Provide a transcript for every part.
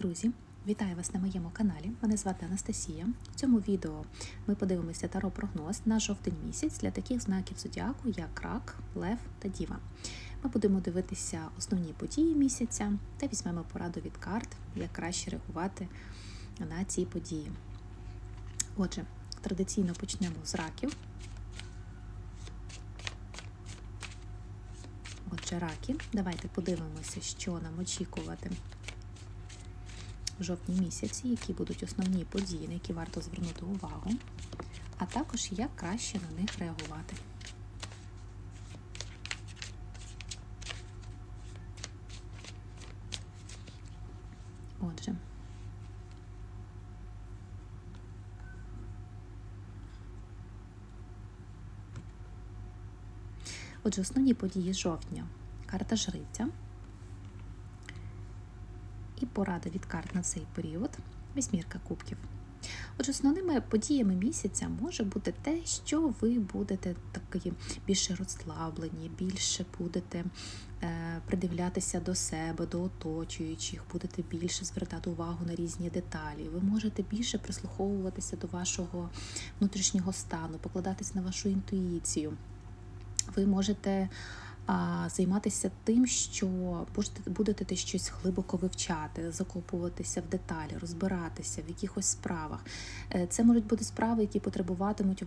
Друзі, вітаю вас на моєму каналі. Мене звати Анастасія. В цьому відео ми подивимося таро-прогноз на жовтень місяць для таких знаків зодіаку, як рак, лев та діва. Ми будемо дивитися основні події місяця та візьмемо пораду від карт, як краще реагувати на ці події. Отже, традиційно почнемо з раків. Отже, раки, давайте подивимося, що нам очікувати в жовтні місяці, які будуть основні події, на які варто звернути увагу, а також як краще на них реагувати. Отже. Отже, основні події жовтня. Карта жриця і порада від карт на цей період вісьмірка кубків. Отже, основними подіями місяця може бути те, що ви будете такі більше розслаблені, більше будете е, придивлятися до себе, до оточуючих, будете більше звертати увагу на різні деталі. Ви можете більше прислуховуватися до вашого внутрішнього стану, покладатися на вашу інтуїцію. Ви можете займатися тим, що будете те щось глибоко вивчати, закопуватися в деталі, розбиратися в якихось справах. Е, це можуть бути справи, які потребуватимуть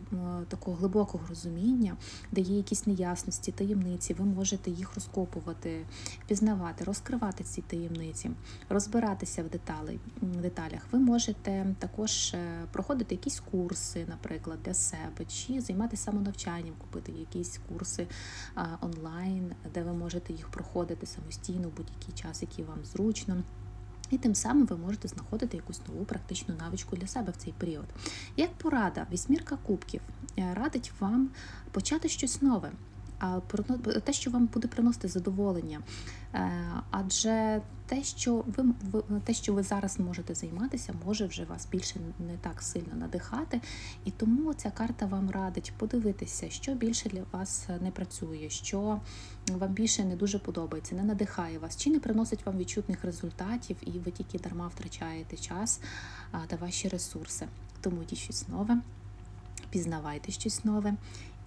такого глибокого розуміння, де є якісь неясності, таємниці. Ви можете їх розкопувати, пізнавати, розкривати ці таємниці, розбиратися в деталі, деталях. Ви можете також е, проходити якісь курси, наприклад, для себе, чи займатися самонавчанням, купити якісь курси онлайн онлайн, де ви можете їх проходити самостійно в будь-який час, який вам зручно. І тим самим ви можете знаходити якусь нову практичну навичку для себе в цей період. Як порада, вісьмірка кубків е, радить вам почати щось нове а те, що вам буде приносити задоволення. Е, адже те, що ви те, що ви зараз можете займатися, може вже вас більше не так сильно надихати. І тому ця карта вам радить подивитися, що більше для вас не працює, що вам більше не дуже подобається, не надихає вас, чи не приносить вам відчутних результатів, і ви тільки дарма втрачаєте час та ваші ресурси. Тому йдіть щось нове, пізнавайте щось нове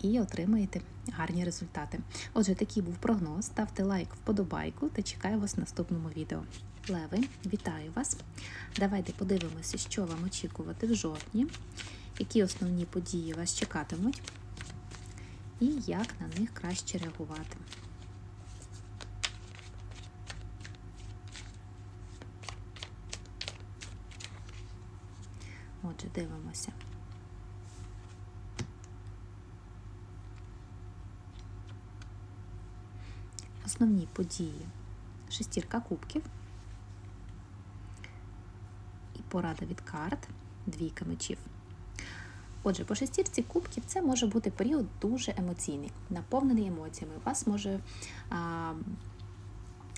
і отримаєте гарні результати. Отже, такий був прогноз. Ставте лайк, вподобайку та чекаю вас в наступному відео. Леви, вітаю вас! Давайте подивимося, що вам очікувати в жовтні, які основні події вас чекатимуть, і як на них краще реагувати. Отже, дивимося. Основні події. Шестірка кубків і порада від карт, двійка мечів. Отже, по шестірці кубків це може бути період дуже емоційний, наповнений емоціями. У вас може а,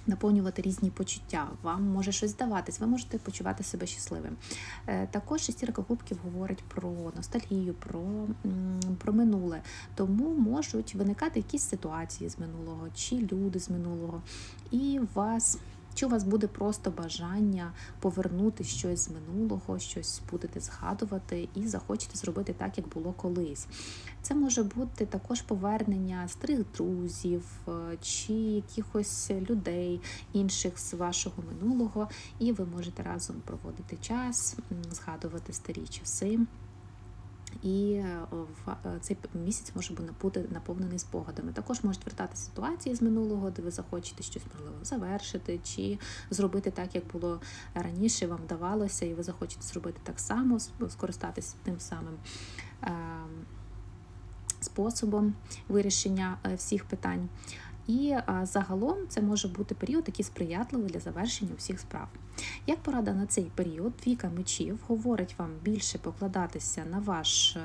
наповнювати різні почуття, вам може щось здаватись, ви можете почувати себе щасливим. Е, також шестірка кубків говорить про ностальгію, про про минуле, тому можуть виникати якісь ситуації з минулого, чи люди з минулого, і вас чи у вас буде просто бажання повернути щось з минулого, щось будете згадувати і захочете зробити так, як було колись. Це може бути також повернення старих друзів е, чи якихось людей інших з вашого минулого, і ви можете разом проводити час, згадувати старі часи. І е, е, цей місяць може бути наповнений спогадами. Також можуть вертати ситуації з минулого, де ви захочете щось можливо завершити, чи зробити так, як було раніше, вам вдавалося, і ви захочете зробити так само, скористатися тим самим. Ем, способом вирішення е, всіх питань. І загалом це може бути період, який сприятливий для завершення всіх справ. Як порада на цей період, віка мечів говорить вам більше покладатися на ваш е,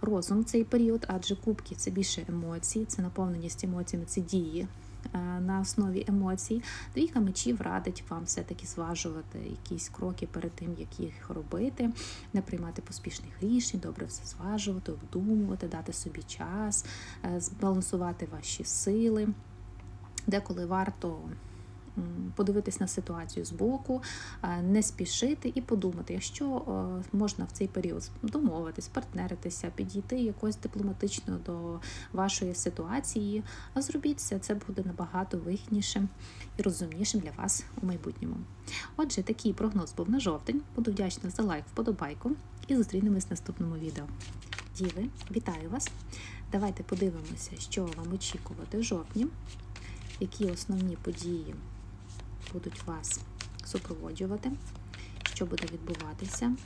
розум цей період, адже кубки це більше емоцій, це наповненість емоціями, це дії. Е, на основі емоцій. Двійка мечів радить вам все-таки зважувати якісь кроки перед тим, як їх робити, не приймати поспішних рішень, добре все зважувати, обдумувати, дати собі час, е, збалансувати ваші сили. Деколи варто подивитись на ситуацію збоку, е, не спішити і подумати, якщо е, можна в цей період домовитись, партнеритися, підійти якось дипломатично до вашої ситуації, а зробіть це, це буде набагато вигіднішим і розумнішим для вас у майбутньому. Отже, такий прогноз був на жовтень. Буду вдячна за лайк, вподобайку і зустрінемось в наступному відео. Діви, вітаю вас! Давайте подивимося, що вам очікувати в жовтні, які основні події будуть вас супроводжувати, що буде відбуватися,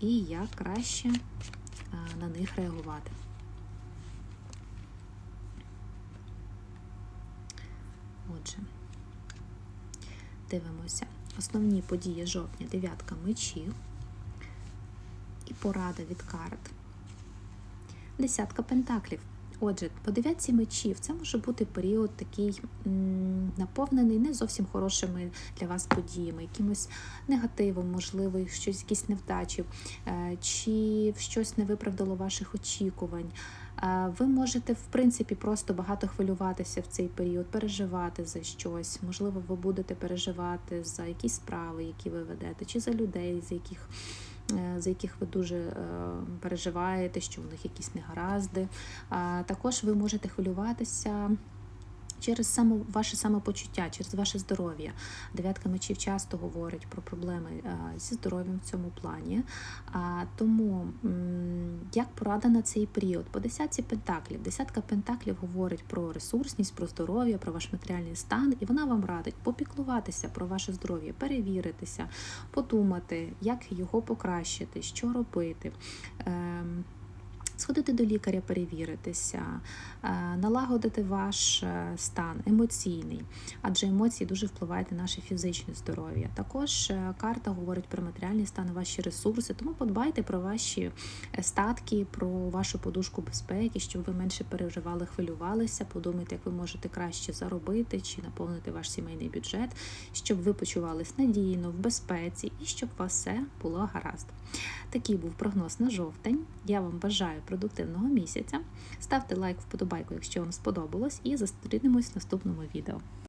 і як краще на них реагувати. Отже, дивимося. Основні події жовтня, дев'ятка мечів і порада від карт. Десятка пентаклів. Отже, по дев'ятці мечів це може бути період такий наповнений не зовсім хорошими для вас подіями, якимось негативом, можливо, щось, якісь невдачі, е, чи щось не виправдало ваших очікувань. Е, Ви можете, в принципі, просто багато хвилюватися в цей період, переживати за щось. Можливо, ви будете переживати за якісь справи, які ви ведете, чи за людей, за яких за яких ви дуже е, переживаєте, що у них якісь негаразди. Також ви можете хвилюватися. Через само, ваше самопочуття, через ваше здоров'я. Дев'ятка мечів часто говорить про проблеми е, зі здоров'ям в цьому плані. Тому як порада на цей період? По десятці пентаклів. Десятка пентаклів говорить про ресурсність, про здоров'я, про ваш матеріальний стан, і вона вам радить попіклуватися про ваше здоров'я, перевіритися, подумати, як його покращити, що робити. Сходити до лікаря, перевіритися, е, налагодити ваш е, стан емоційний, адже емоції дуже впливають на наше фізичне здоров'я. Також е, карта говорить про матеріальний стан, ваші ресурси, тому подбайте про ваші статки, про вашу подушку безпеки, щоб ви менше переживали, хвилювалися. Подумайте, як ви можете краще заробити чи наповнити ваш сімейний бюджет, щоб ви почувались надійно, в безпеці і щоб у вас все було гаразд. Такий був прогноз на жовтень. Я вам бажаю продуктивного місяця. Ставте лайк, вподобайку, якщо вам сподобалось, і зустрінемось в наступному відео.